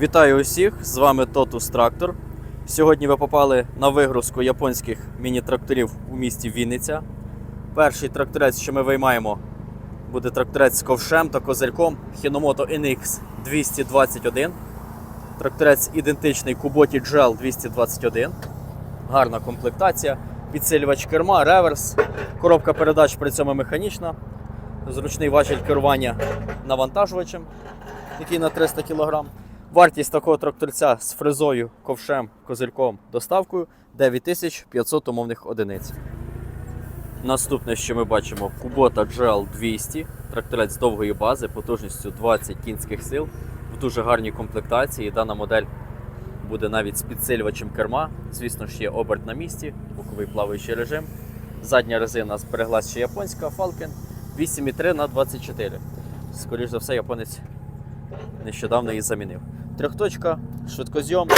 Вітаю усіх! З вами Totus Трактор. Сьогодні ви попали на вигрузку японських міні-тракторів у місті Вінниця. Перший тракторець, що ми виймаємо, буде тракторець з ковшем та козирьком Hinomoto NX 221. Тракторець ідентичний Kubota GL 221. Гарна комплектація, підсилювач керма, реверс, коробка передач при цьому механічна, зручний важіль керування навантажувачем, який на 300 кг. Вартість такого тракторця з фрезою, ковшем, козирьком, доставкою 9500 умовних одиниць. Наступне, що ми бачимо, Kubota GL 200, тракторець довгої бази, потужністю 20 кінських сил, в дуже гарній комплектації. Дана модель буде навіть з підсилювачем керма. Звісно ж, є оберт на місці, боковий плаваючий режим. Задня резина збереглася ще японська Falcon 8,3 на 24. Скоріше за все, японець нещодавно її замінив. Трьохточка, швидкозйом,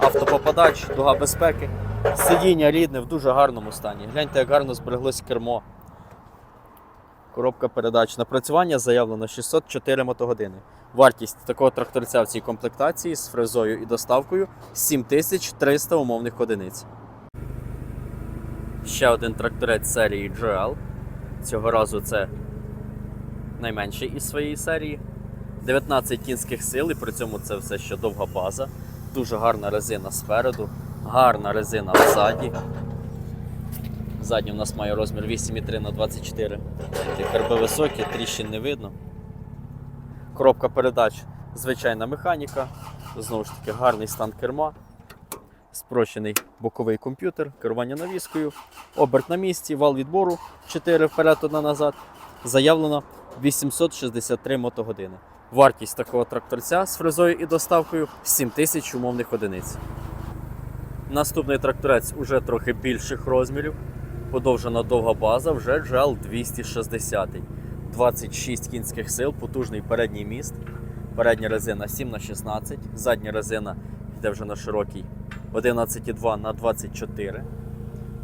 автопопадач, дуга безпеки. Сидіння рідне в дуже гарному стані. Гляньте, як гарно збереглось кермо. Коробка передач. Напрацювання заявлено 604 мотогодини. Вартість такого тракторця в цій комплектації з фрезою і доставкою 7300 умовних одиниць. Ще один тракторець серії GL. Цього разу це найменший із своєї серії. 19 кінських сил, і при цьому це все ще довга база. Дуже гарна резина спереду, гарна резина ззаді. Задній у нас має розмір 8,3 на 24. Ті Карби високі, тріщин не видно. Коробка передач, звичайна механіка. Знову ж таки, гарний стан керма. Спрощений боковий комп'ютер, керування навіскою, оберт на місці, вал відбору 4 вперед, 1 назад. Заявлено 863 мотогодини. Вартість такого тракторця з фрезою і доставкою 7000 умовних одиниць. Наступний тракторець уже трохи більших розмірів. Подовжена довга база, вже GL 260. 26 кінських сил, потужний передній міст. Передня резина 7х16, задня резина йде вже на широкий 11,2 на 24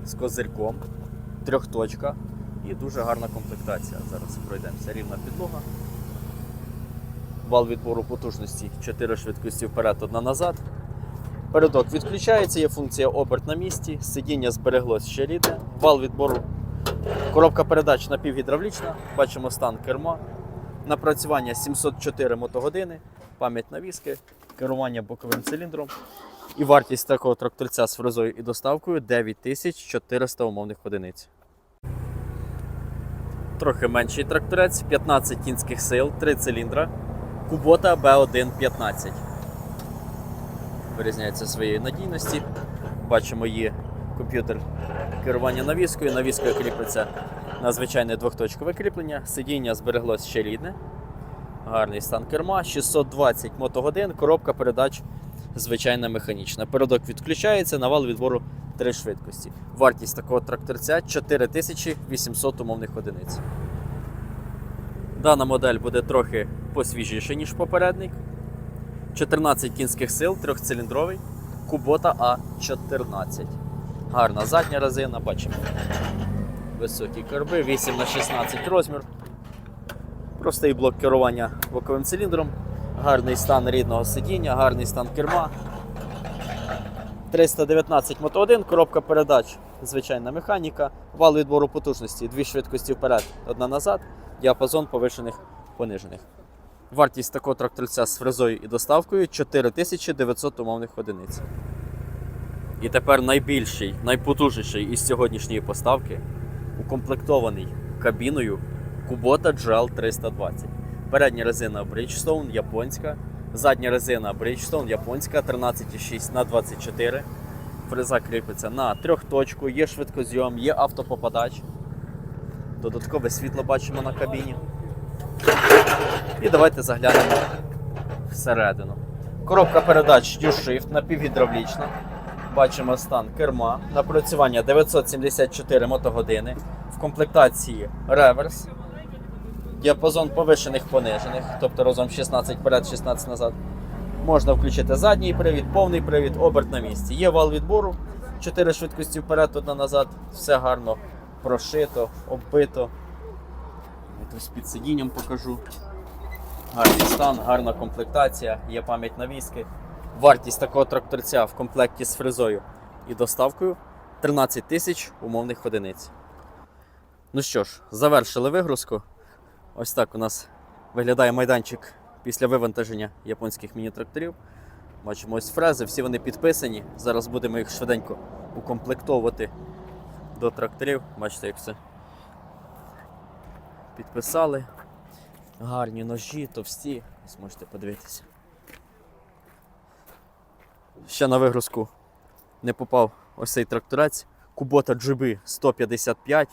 з козирком, трьохточка і дуже гарна комплектація. Зараз пройдемося. Рівна підлога. Вал відбору потужності 4 швидкості вперед, одна назад. Передок відключається, є функція оберт на місці, сидіння збереглось ще рідне, вал відбору, коробка передач напівгідравлічна, бачимо стан керма, напрацювання 704 мотогодини, пам'ять навіски, керування боковим циліндром. І вартість такого тракторця з фрезою і доставкою 9400 умовних одиниць. Трохи менший тракторець, 15 кінських сил, 3 циліндра. Kubota B115. Вирізняється своєю надійності. Бачимо є комп'ютер керування навіскою. Навіскою кріпиться на звичайне двохточкове кріплення. Сидіння збереглось ще рідне. Гарний стан керма, 620 мотогодин, коробка передач звичайна механічна. Передок відключається, на вал відбору 3 швидкості. Вартість такого тракторця 4800 умовних одиниць. Дана модель буде трохи посвіжіша, ніж попередник. 14 кінських сил, трьохциліндровий, Kubota A14. Гарна задня резина, бачимо. Високі карби, 8 на 16 розмір. Простий блок керування боковим циліндром, гарний стан рідного сидіння, гарний стан керма. 319 Мото1, коробка передач, звичайна механіка, вал відбору потужності, дві швидкості вперед, одна назад, діапазон повишених понижених. Вартість такого тракторця з фрезою і доставкою 4900 умовних одиниць. І тепер найбільший, найпотужніший із сьогоднішньої поставки укомплектований кабіною Kubota GL 320. Передня резина Bridgestone японська, задня резина Bridgestone японська 13,6 на 24. Фреза кріпиться на трьохточку, є швидкозйом, є автопопадач. Додаткове світло бачимо на кабіні. І давайте заглянемо всередину. Коробка передач U-Shift напівгідравлічна. Бачимо стан керма. Напрацювання 974 мотогодини. В комплектації реверс. Діапазон повишених понижених, тобто разом 16 вперед, 16 назад. Можна включити задній привід, повний привід, оберт на місці. Є вал відбору, 4 швидкості вперед, одна назад. Все гарно прошито, оббито. Ось під сидінням покажу. Гарний стан, гарна комплектація, є пам'ять на візки. Вартість такого тракторця в комплекті з фрезою і доставкою 13 тисяч умовних одиниць. Ну що ж, завершили вигрузку. Ось так у нас виглядає майданчик після вивантаження японських міні-тракторів. Бачимо ось фрези, всі вони підписані. Зараз будемо їх швиденько укомплектовувати до тракторів. Бачите, як все підписали. Гарні ножі, товсті. Ось можете подивитися. Ще на вигрузку не попав ось цей тракторець. Кубота GB 155.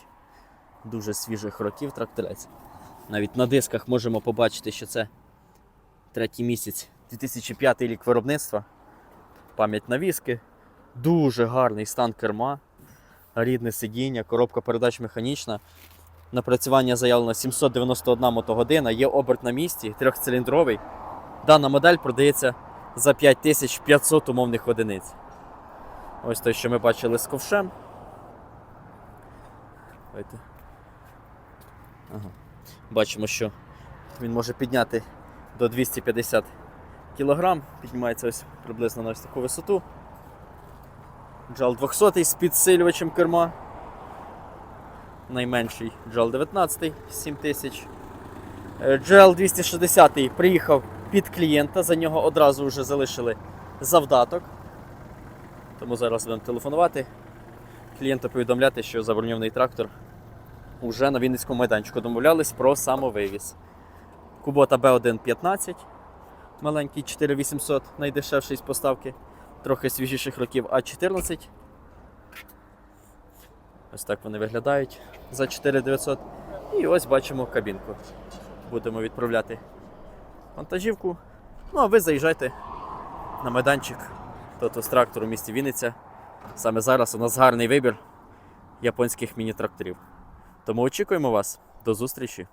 Дуже свіжих років тракторець. Навіть на дисках можемо побачити, що це третій місяць 2005 рік виробництва. Пам'ять на віски. Дуже гарний стан керма. Рідне сидіння, коробка передач механічна. Напрацювання заявлено 791 мотогодина, є оберт на місці, трьохциліндровий. Дана модель продається за 5500 умовних одиниць. Ось той, що ми бачили з ковшем. Ага. Бачимо, що він може підняти до 250 кг, піднімається ось приблизно на ось таку висоту. Джал 200 з підсилювачем керма. Найменший GL 19 7000. GL 260 приїхав під клієнта, за нього одразу вже залишили завдаток. Тому зараз будемо телефонувати. Клієнта повідомляти, що заброньований трактор уже на Вінницькому майданчику домовлялись про самовивіз. Кубота B115, маленький 4800, найдешевший з поставки, трохи свіжіших років А14. Ось так вони виглядають за 4900. І ось бачимо кабінку. Будемо відправляти вантажівку. Ну а ви заїжджайте на майданчик Тотус трактор у місті Вінниця. Саме зараз у нас гарний вибір японських міні-тракторів. Тому очікуємо вас. До зустрічі!